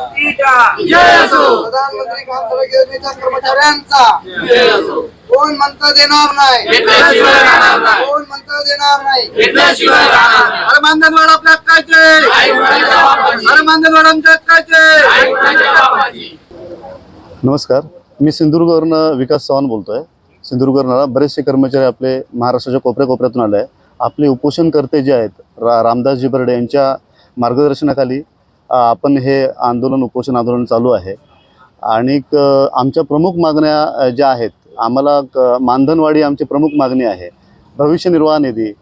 वाहतुकीच्या जय असो प्रधानमंत्री ग्राम सडक योजनेच्या कर्मचाऱ्यांचा. जय असो कोण म्हणतं देणार नाही? कोण म्हणतं देणार नाही? अरे मानधनवाड आपल्या हक्काचे. अरे मानधनवाड आमच्या हक्काचे. नमस्कार. मी सिंधुदुर्गवरनं विकास चव्हाण बोलतो आहे सिंधुदुर्गवरनं बरेचसे कर्मचारी आपले महाराष्ट्राच्या कोपऱ्या कोपऱ्यातून आले आहे आपले उपोषणकर्ते जे आहेत रा रामदासजी बर्डे यांच्या मार्गदर्शनाखाली आपण हे आंदोलन उपोषण आंदोलन चालू आहे. आणि आमच्या प्रमुख मागण्या ज्या आहेत आम्हाला क- मानधनवाढी आमची प्रमुख मागणी आहे. भविष्य निर्वाह निधी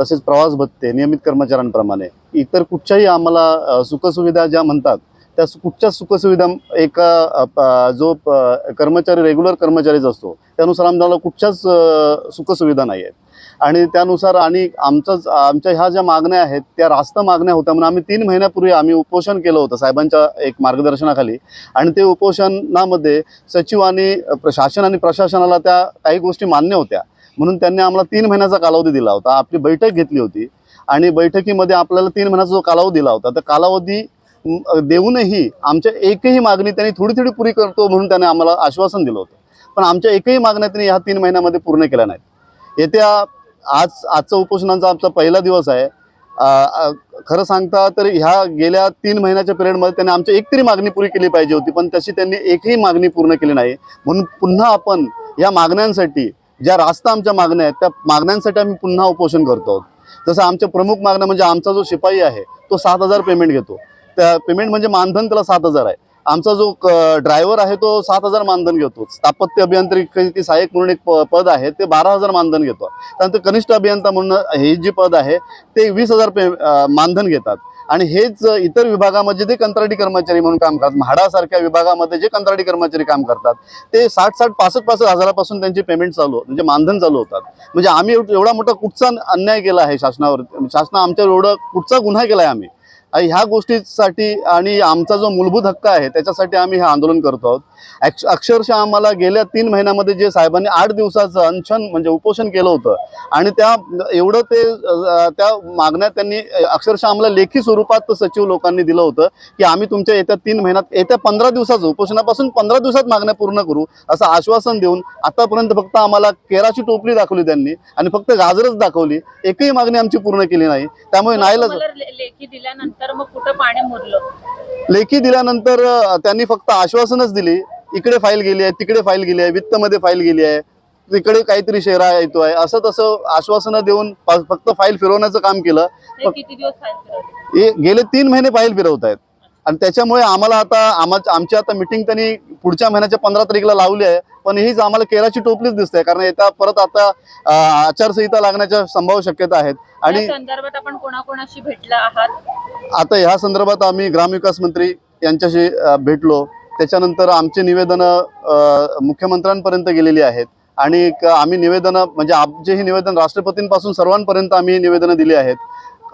तसेच प्रवास भत्ते नियमित कर्मचाऱ्यांप्रमाणे. इतर कुठच्याही आम्हाला सुखसुविधा ज्या म्हणतात त्या कुठच्या सुखसुविधा एका प- जो प- कर्मचारी रेग्युलर कर्मचारीच असतो त्यानुसार आम्हाला कुठच्याच सुखसुविधा नाही आहेत आणि त्यानुसार आणि आमचंच आमच्या ह्या ज्या मागण्या आहेत त्या रास्त मागण्या होत्या म्हणून आम्ही तीन महिन्यापूर्वी आम्ही उपोषण केलं होतं साहेबांच्या एक मार्गदर्शनाखाली. आणि ते उपोषणामध्ये सचिव आणि प्रशासन आणि प्रशासनाला त्या काही गोष्टी मान्य होत्या. म्हणून त्यांनी आम्हाला तीन महिन्याचा कालावधी दिला होता. आपली बैठक घेतली होती. आणि बैठकीमध्ये आपल्याला तीन महिन्याचा जो कालावधी दिला होता तर कालावधी देऊनही आमच्या एकही मागणी त्यांनी थोडी थोडी पुरी करतो म्हणून त्याने आम्हाला आश्वासन दिलं होतं. पण आमच्या एकही मागण्या त्यांनी ह्या तीन महिन्यामध्ये पूर्ण केल्या नाहीत. येत्या आज आजचा उपोषणाचा आमचा पहिला दिवस आहे. खरं सांगता तर ह्या गेल्या तीन महिन्याच्या पिरियडमध्ये त्यांनी आमची एक तरी मागणी पुरी केली पाहिजे होती पण तशी त्यांनी एकही मागणी पूर्ण केली नाही. म्हणून पुन्हा आपण या मागण्यांसाठी ज्या रास्ता आमच्या मागण्या आहेत त्या मागण्यांसाठी आम्ही पुन्हा उपोषण करतो आहोत. जसं आमच्या प्रमुख मागण्या म्हणजे आमचा जो शिपाई आहे तो सात हजार पेमेंट घेतो. त्या पेमेंट म्हणजे मानधन त्याला सात हजार आहे. आमचा जो ड्रायव्हर आहे तो सात हजार मानधन घेतो. स्थापत्य अभियांत्रिकी सहाय्यक म्हणून एक प- पद आहे ते बारा हजार मानधन घेतो. त्यानंतर कनिष्ठ अभियंता म्हणून हे जे पद आहे ते वीस हजार पे मानधन घेतात. आणि हेच इतर विभागामध्ये जे कंत्राटी कर्मचारी म्हणून काम करतात म्हाडासारख्या विभागामध्ये जे कंत्राटी कर्मचारी काम करतात ते साठ साठ पासष्ट पासष्ट हजारापासून त्यांची पेमेंट चालू म्हणजे मानधन चालू होतात. म्हणजे आम्ही एवढा मोठा कुठचा अन्याय केला आहे शासनावर शासना आमच्यावर एवढं कुठचा गुन्हा केला आहे आम्ही? ह्या गोष्टीसाठी आणि आमचा जो मूलभूत हक्क आहे त्याच्यासाठी आम्ही हे आंदोलन करतो आहोत. अक्ष अक्षरशः आम्हाला गेल्या तीन महिन्यामध्ये जे साहेबांनी आठ दिवसाचं अनशन म्हणजे उपोषण केलं होतं आणि त्या एवढं ते त्या मागण्या त्यांनी अक्षरशः आम्हाला लेखी स्वरूपात सचिव लोकांनी दिलं होतं की आम्ही तुमच्या येत्या तीन महिन्यात येत्या पंधरा दिवसाचं उपोषणापासून पंधरा दिवसात मागण्या पूर्ण करू असं आश्वासन देऊन आतापर्यंत फक्त आम्हाला केराची टोपली दाखवली त्यांनी आणि फक्त गाजरच दाखवली. एकही मागणी आमची पूर्ण केली नाही. त्यामुळे ले- लेखी दिल्यानंतर मग कुठं पाणी मुरलं? लेखी दिल्यानंतर त्यांनी फक्त आश्वासनच दिली इकडे फाईल गेली आहे तिकडे फाईल गेली आहे वित्तमध्ये फाईल गेली आहे तिकडे काहीतरी शेरा येतो आहे असं तसं आश्वासनं देऊन फक्त फाईल फिरवण्याचं काम केलं. किती दिवस फाईल गेले तीन महिने फाईल फिरवत आहेत आणि त्याच्यामुळे आम्हाला आता आम्हा आमची आता मिटिंग त्यांनी पुढच्या महिन्याच्या पंधरा तारीखला लावली आहे पण हीच आम्हाला केराची टोपलीच दिसते कारण येता परत आता आचारसंहिता लागण्याच्या संभाव्य शक्यता आहेत. आणि संदर्भात आपण कोणाकोणाशी भेटला आहात? आता ह्या संदर्भात आम्ही ग्रामविकास मंत्री यांच्याशी भेटलो. त्याच्यानंतर आमचे निवेदनं मुख्यमंत्र्यांपर्यंत गेलेली आहेत. आणि क- आम्ही निवेदनं म्हणजे आमचेही निवेदन राष्ट्रपतींपासून सर्वांपर्यंत आम्ही निवेदनं दिली आहेत.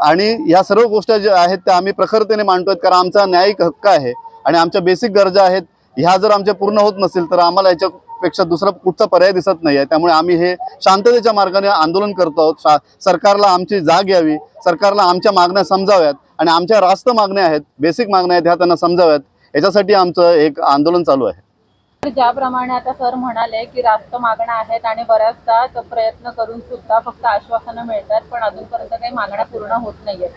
आणि ह्या सर्व गोष्टी ज्या आहेत त्या आम्ही प्रखरतेने मांडतो आहेत कारण आमचा न्यायिक हक्क आहे. आणि आमच्या बेसिक गरजा आहेत. ह्या जर आमच्या पूर्ण होत नसेल तर आम्हाला याच्यापेक्षा दुसरा कुठचा पर्याय दिसत नाही आहे. त्यामुळे आम्ही हे शांततेच्या मार्गाने आंदोलन करतो आहोत. शा सरकारला आमची जाग यावी. सरकारला आमच्या मागण्या समजाव्यात. आणि आमच्या रास्त मागण्या आहेत बेसिक मागण्या आहेत ह्या त्यांना समजाव्यात. याच्यासाठी आमचं एक आंदोलन चालू आहे. तर ज्याप्रमाणे आता सर म्हणाले की रास्त मागण्या आहेत आणि बऱ्याचदा प्रयत्न करून सुद्धा फक्त आश्वासनं मिळतात पण अजूनपर्यंत काही मागण्या पूर्ण होत नाहीयेत.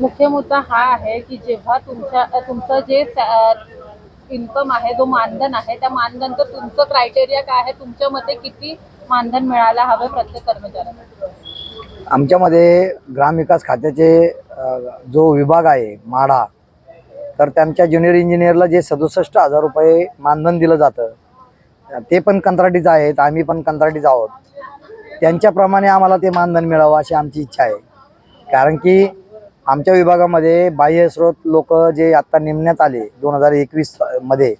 मुख्य मुद्दा हा आहे की जेव्हा तुमच्या तुमचं जे इन्कम आहे जो मानधन आहे त्या मानधनचं तुमचं क्रायटेरिया काय आहे? तुमच्या मते किती मानधन मिळायला हवं प्रत्येक कर्मचाऱ्यांना आमच्यामध्ये ग्रामविकास खात्याचे जो विभाग आहे माडा तर त्यांच्या ज्युनियर इंजिनियरला जे सदुसष्ट हजार रुपये मानधन दिलं जातं ते पण कंत्राटीच आहेत आम्ही पण कंत्राटीच आहोत. त्यांच्याप्रमाणे आम्हाला ते मानधन मिळावं अशी आमची इच्छा आहे. कारण की आमच्या विभागामध्ये बाह्य स्रोत लोक जे आत्ता नेमण्यात आले दोन हजार एकवीसमध्ये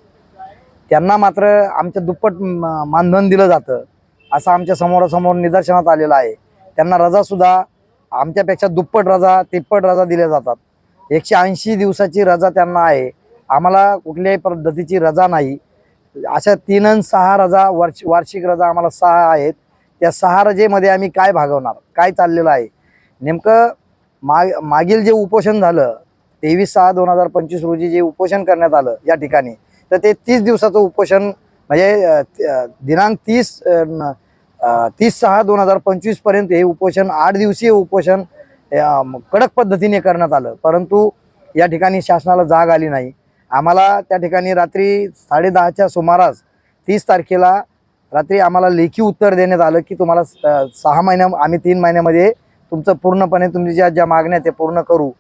त्यांना मात्र आमच्या दुप्पट मानधन दिलं जातं असं आमच्या समोरासमोर निदर्शनात आलेलं आहे. त्यांना रजासुद्धा आमच्यापेक्षा दुप्पट रजा तिप्पट रजा दिल्या जातात. एकशे ऐंशी दिवसाची रजा त्यांना आहे. आम्हाला कुठल्याही पद्धतीची रजा नाही. अशा तीन सहा रजा वर्ष वार्षिक रजा आम्हाला सहा आहेत. त्या सहा रजेमध्ये आम्ही काय भागवणार काय चाललेलं आहे? नेमकं माग मागील जे उपोषण झालं तेवीस सहा दोन हजार पंचवीस रोजी जे उपोषण करण्यात आलं या ठिकाणी तर ते तीस दिवसाचं उपोषण म्हणजे दिनांक तीस न- तीस सहा दोन हजार पंचवीसपर्यंत हे उपोषण आठ दिवसीय उपोषण कडक पद्धतीने करण्यात आलं. परंतु या ठिकाणी शासनाला जाग आली नाही. आम्हाला त्या ठिकाणी रात्री साडेदहाच्या सुमारास तीस तारखेला रात्री आम्हाला लेखी उत्तर देण्यात आलं की तुम्हाला स- सहा महिन्या आम्ही तीन महिन्यामध्ये तुमचं पूर्णपणे तुमच्या ज्या ज्या मागण्या ते पूर्ण करू.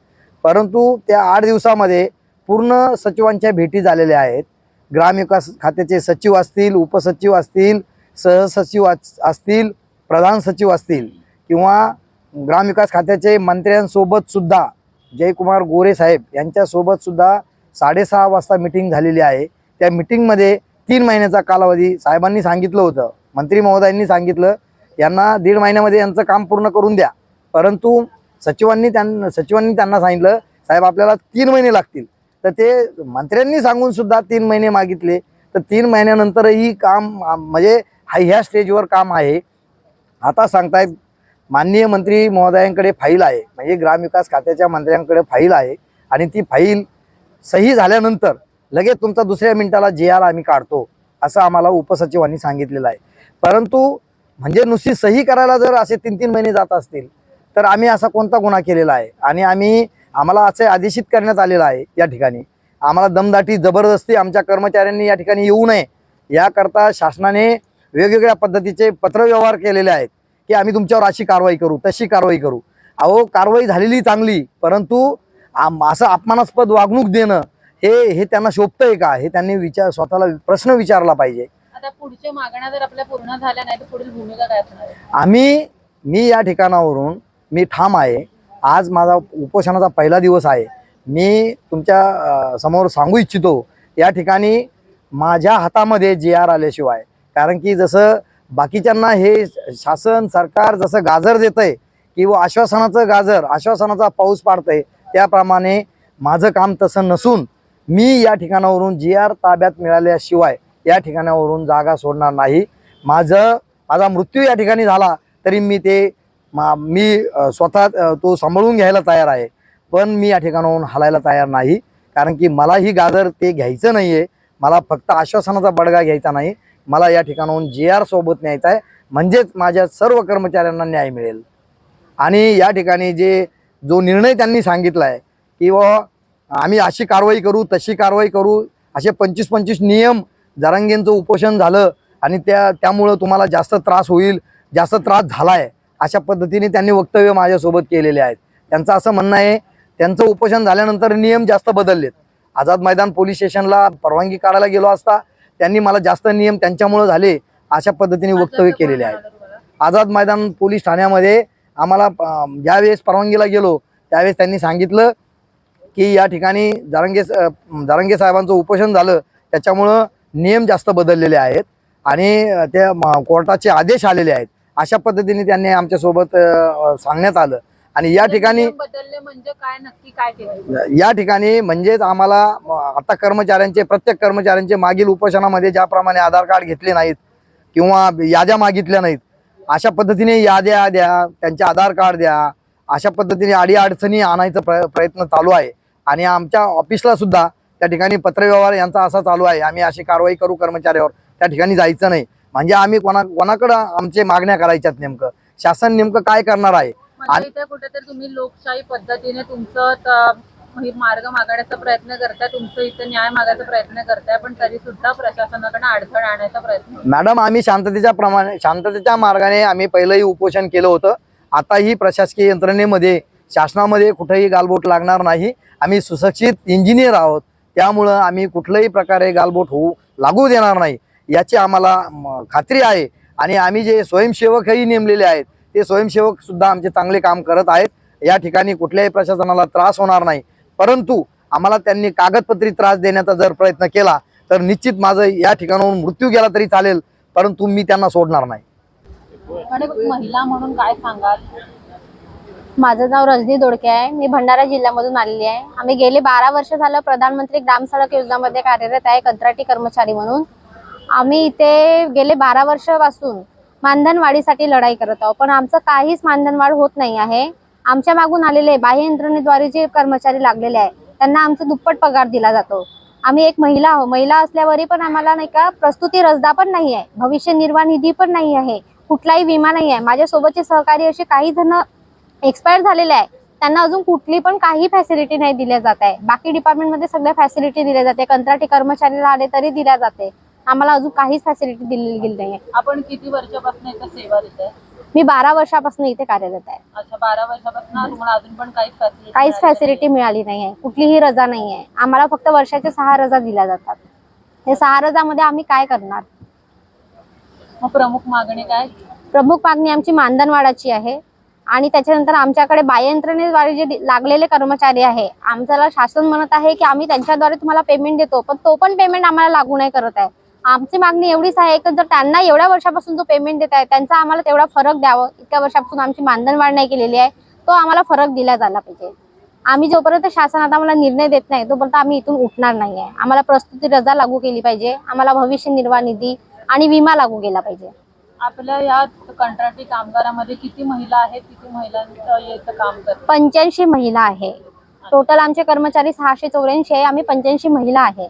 परंतु त्या आठ दिवसामध्ये पूर्ण सचिवांच्या भेटी झालेल्या आहेत. ग्रामविकास खात्याचे सचिव असतील उपसचिव असतील सहसचिव अस- असतील प्रधान सचिव असतील किंवा ग्रामविकास खात्याचे मंत्र्यांसोबतसुद्धा जयकुमार गोरे साहेब यांच्यासोबतसुद्धा साडेसहा वाजता मिटिंग झालेली आहे. त्या मिटिंगमध्ये तीन महिन्याचा कालावधी साहेबांनी सांगितलं होतं. मंत्री महोदयांनी सांगितलं यांना दीड महिन्यामध्ये यांचं काम पूर्ण करून द्या. परंतु सचिवांनी त्यां सचिवांनी त्यांना सांगितलं साहेब आपल्याला तीन महिने लागतील. तर ते मंत्र्यांनी सांगूनसुद्धा तीन महिने मागितले. तर तीन महिन्यानंतरही काम म्हणजे हा ह्या स्टेजवर काम आहे. आता सांगतायत माननीय मंत्री महोदयांकडे फाईल आहे. म्हणजे ग्रामविकास खात्याच्या मंत्र्यांकडे फाईल आहे. आणि ती फाईल सही झाल्यानंतर लगेच तुमचा दुसऱ्या मिनिटाला जे आर आम्ही काढतो असं आम्हाला उपसचिवांनी सांगितलेलं आहे. परंतु म्हणजे नुसती सही करायला जर असे तीन तीन महिने जात असतील तर आम्ही असा कोणता गुन्हा केलेला आहे? आणि आम्ही आम्हाला असे आदेशित करण्यात आलेलं आहे या ठिकाणी. आम्हाला दमदाटी जबरदस्ती आमच्या कर्मचाऱ्यांनी या ठिकाणी येऊ नये. याकरता शासनाने वेगवेगळ्या पद्धतीचे पत्रव्यवहार केलेले आहेत की आम्ही तुमच्यावर अशी कारवाई करू तशी कारवाई करू. अहो कारवाई झालेली चांगली परंतु आम- असं अपमानास्पद वागणूक देणं हे हे त्यांना शोभतंय का? हे त्यांनी विचार स्वतःला प्रश्न विचारला पाहिजे. आता पुढच्या मागण्या जर आपल्या पूर्ण झाल्या नाही तर पुढील भूमिका काय असणार आहे? आम्ही मी या ठिकाणावरून मी ठाम आहे. आज माझा उपोषणाचा पहिला दिवस आहे. मी तुमच्या अ, समोर सांगू इच्छितो या ठिकाणी माझ्या हातामध्ये जे आर आल्याशिवाय कारण की जसं बाकीच्यांना हे शासन सरकार जसं गाजर देतंय किंवा आश्वासनाचं गाजर आश्वासनाचा पाऊस पाडतंय त्याप्रमाणे माझं काम तसं नसून मी या ठिकाणावरून जी आर ताब्यात मिळाल्याशिवाय या ठिकाणावरून जागा सोडणार नाही. माझं माझा मृत्यू या ठिकाणी झाला तरी मी ते मा- मी स्वतः तो सांभाळून घ्यायला तयार आहे. पण मी या ठिकाणाहून हलायला तयार नाही. कारण की मला ही गाजर ते घ्यायचं नाही आहे मला फक्त आश्वासनाचा बडगा घ्यायचा नाही. मला या ठिकाणाहून जे आर सोबत न्यायचा आहे. म्हणजेच माझ्या सर्व कर्मचाऱ्यांना न्याय मिळेल. आणि या ठिकाणी जे जो निर्णय त्यांनी सांगितला आहे की व आम्ही अशी कारवाई करू तशी कारवाई करू असे पंचवीस पंचवीस नियम जरांगेंचं उपोषण झालं आणि त्या त्यामुळं तुम्हाला जास्त त्रास होईल जास्त त्रास झाला आहे अशा पद्धतीने त्यांनी वक्तव्य माझ्यासोबत केलेले आहेत. त्यांचं असं म्हणणं आहे त्यांचं उपोषण झाल्यानंतर नियम जास्त बदललेत. आझाद मैदान पोलीस स्टेशनला परवानगी काढायला गेलो असता त्यांनी मला जास्त नियम त्यांच्यामुळं झाले अशा पद्धतीने वक्तव्य केलेले आहेत. आझाद मैदान पोलीस ठाण्यामध्ये आम्हाला ज्यावेळेस परवानगीला गेलो त्यावेळेस त्यांनी सांगितलं की या ठिकाणी जारंगे जारंगे साहेबांचं उपोषण झालं त्याच्यामुळं नियम जास्त बदललेले आहेत आणि त्या कोर्टाचे आदेश आलेले आहेत. अशा पद्धतीने त्यांनी आमच्यासोबत सांगण्यात आलं. आणि या ठिकाणी नियम बदलले म्हणजे काय नक्की काय केलं? या ठिकाणी म्हणजेच आम्हाला आता कर्मचाऱ्यांचे प्रत्येक कर्मचाऱ्यांचे मागील उपोषणामध्ये ज्याप्रमाणे आधार कार्ड घेतले नाहीत किंवा याद्या मागितल्या नाहीत अशा पद्धतीने याद्या द्या त्यांचे आधार कार्ड द्या अशा पद्धतीने अडी अडचणी आणायचा प्र प्रयत्न चालू आहे. आणि आमच्या ऑफिसला सुद्धा त्या ठिकाणी पत्रव्यवहार यांचा असा चालू आहे. आम्ही अशी कारवाई करू कर्मचाऱ्यावर त्या ठिकाणी जायचं नाही. म्हणजे आम्ही कोणा कोणाकडं आमचे मागण्या करायच्यात नेमकं? शासन नेमकं काय करणार आहे? म्हणजे इथे कुठेतरी तुम्ही लोकशाही पद्धतीने तुमचं मार्ग मागण्याचा प्रयत्न करताय तुमचं इथे न्याय मागायचा प्रयत्न करताय पण तरी सुद्धा प्रशासनाकडे अडथळा आणण्याचा प्रयत्न मॅडम आम्ही शांततेच्या प्रमाणे शांततेच्या मार्गाने आम्ही पहिलंही उपोषण केलं होतं. आताही प्रशासकीय यंत्रणेमध्ये शासनामध्ये कुठेही गालबोट लागणार नाही. आम्ही सुशिक्षित इंजिनियर आहोत. त्यामुळं आम्ही कुठल्याही प्रकारे गालबोट होऊ लागू देणार नाही. याची आम्हाला खात्री आहे. आणि आम्ही जे स्वयंसेवकही नेमलेले आहेत ते स्वयंसेवक सुद्धा आमचे चांगले काम करत आहेत. या ठिकाणी कुठल्याही प्रशासनाला त्रास होणार नाही. परंतु आम्हाला त्यांनी कागदपत्री त्रास देण्याचा जर प्रयत्न केला तर निश्चित माझं या ठिकाणाहून मृत्यू गेला तरी चालेल परंतु मी त्यांना सोडणार नाही. महिला म्हणून काय सांगाल? माझं नाव रजनी दोडके आहे. मी भंडारा जिल्ह्यामधून आलेली आहे. आम्ही गेले बारा वर्ष झालं प्रधानमंत्री ग्राम सडक योजनामध्ये कार्यरत आहे कंत्राटी कर्मचारी म्हणून. आम्ही इथे गेले बारा वर्षापासून मानधनवाढीसाठी लढाई करत आहोत. पण आमचं काहीच मानधनवाढ होत नाही आहे. आमच्या मागून आलेले बाह्य यंत्रणेद्वारे जे कर्मचारी लागलेले आहे त्यांना आमचा दुप्पट पगार दिला जातो. आम्ही एक महिला आहो महिला असल्यावरही पण आम्हाला नाही का प्रस्तुती रजदा पण नाही आहे. भविष्य निर्वाह निधी पण नाही आहे. कुठलाही विमा नाही आहे. माझ्यासोबतचे सहकारी असे काही जण एक्सपायर झालेले आहे त्यांना अजून कुठली पण काही फॅसिलिटी नाही दिल्या जात आहे. बाकी डिपार्टमेंटमध्ये सगळ्या फॅसिलिटी दिल्या जाते. कंत्राटी कर्मचारीला आले तरी दिल्या जाते. आम्हाला अजून काहीच फॅसिलिटी दिलेली गेली नाही आपण किती वर्षापासून इथं सेवा देत आहे? मी बारा वर्षापासून इथे कार्यरत आहे. अच्छा बारा वर्षापासून तुम्हाला अजून पण काहीच फॅसिलिटी काहीच फॅसिलिटी मिळाली नाही आहे कुठलीही रजा नाही आहे आम्हाला फक्त वर्षाच्या सहा रजा दिल्या जातात. हे सहा रजामध्ये आम्ही काय करणार? मग प्रमुख मागणी काय? प्रमुख मागणी आमची मानधनवाढाची आहे. आणि त्याच्यानंतर आमच्याकडे बाह्ययंत्रणेद्वारे जे लागलेले कर्मचारी आहे आमच्याला शासन म्हणत आहे की आम्ही त्यांच्याद्वारे तुम्हाला पेमेंट देतो. पण तो पण पेमेंट आम्हाला लागू नाही करत आहे. आमची मागणी एवढीच आहे की जर त्यांना एवढ्या वर्षापासून जो पेमेंट देत आहे त्यांचा आम्हाला तेवढा फरक द्यावं. इतक्या वर्षापासून आमची मानधनवाढ नाही केलेली आहे. तो आम्हाला फरक दिला झाला पाहिजे. आम्ही जोपर्यंत शासनात आम्हाला निर्णय देत नाही तोपर्यंत आम्ही इथून उठणार नाही आहे आम्हाला प्रस्तुती रजा लागू केली पाहिजे. आम्हाला भविष्य निर्वाह निधी आणि विमा लागू केला पाहिजे. आपल्या या कंत्राटी कामगारामध्ये किती महिला आहेत? किती महिलांचं काम करतात? पंच्याऐंशी महिला आहे. टोटल आमचे कर्मचारी सहाशे चौऱ्याऐंशी आहे. आम्ही पंच्याऐंशी महिला आहे.